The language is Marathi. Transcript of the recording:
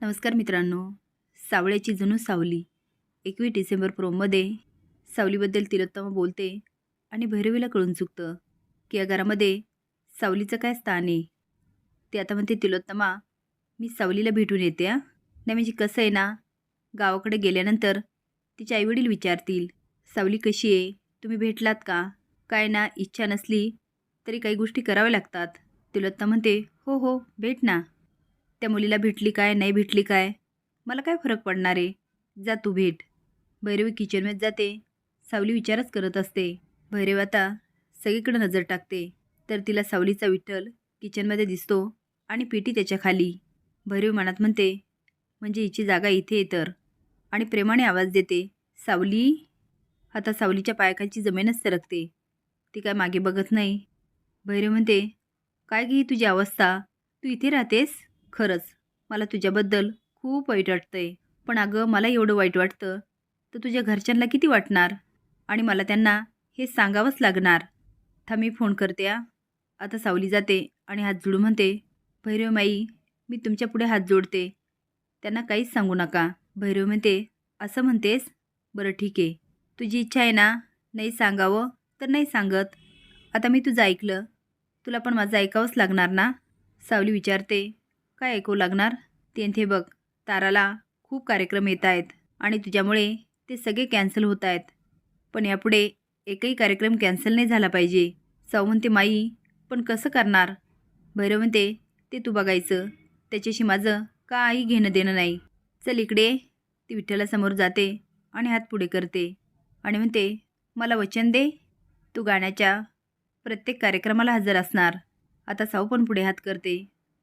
नमस्कार मित्रांनो. सावळ्याची जणू सावली. एकवीस डिसेंबर प्रोममध्ये सावलीबद्दल तिलोत्तमा बोलते आणि भैरवीला कळून चुकतं की या घरामध्ये सावलीचं काय स्थान आहे. ते आता म्हणते तिलोत्तमा मी सावलीला भेटून येते हा? नाही म्हणजे कसं आहे ना गावाकडे गेल्यानंतर तिचे आईवडील विचारतील सावली कशी आहे? तुम्ही भेटलात का? काय ना इच्छा नसली तरी काही गोष्टी कराव्या लागतात. तिलोत्तमा म्हणते हो हो भेट ना. त्या मुलीला भेटली काय नाही भेटली काय? मला काय फरक पडणार आहे? जा तू भेट. भैरवी किचनमध्ये जाते. सावली विचारच करत असते. भैरव आता सगळीकडे नजर टाकते. तर तिला सावलीचा विठ्ठल किचनमध्ये दिसतो आणि पेटी त्याच्याखाली. भैरवी मनात म्हणते म्हणजे हिची जागा इथे आहे तर. आणि प्रेमाने आवाज देते सावली? आता सावलीच्या पायाखालची जमीनच सरकते. ती काय मागे बघत नाही. भैरव म्हणते काय घे तुझी अवस्था? तू इथे राहतेस? खरंच मला तुझ्याबद्दल खूप वाईट वाटतंय. पण अगं मला एवढं वाईट वाटतं. तर तुझ्या घरच्यांना किती वाटणार? आणि मला त्यांना हे सांगावंच लागणार. था मी फोन करते आ आता सावली जाते आणि हात जोडून म्हणते भैरव माई मी तुमच्यापुढे हात जोडते. त्यांना काहीच सांगू नका. भैरव म्हणते असं म्हणतेस? बरं ठीक आहे. तुझी इच्छा आहे ना नाही सांगावं तर नाही सांगत. आता मी तुझं ऐकलं. तुला पण माझं ऐकावंच लागणार ना? सावली विचारते काय ऐकू लागणार? ते बघ ताराला खूप कार्यक्रम येत आहेत आणि तुझ्यामुळे ते सगळे कॅन्सल होत आहेत. पण यापुढे एकही कार्यक्रम कॅन्सल नाही झाला पाहिजे. साऊ म्हणते माई पण कसं करणार? भैरव म्हणते ते तू बघायचं. त्याच्याशी माझं काही घेणं देणं नाही. चल इकडे. ती विठ्ठलासमोर जाते आणि हात पुढे करते आणि म्हणते मला वचन दे. तू गाण्याच्या प्रत्येक कार्यक्रमाला हजर असणार. आता साऊ पण पुढे हात करते.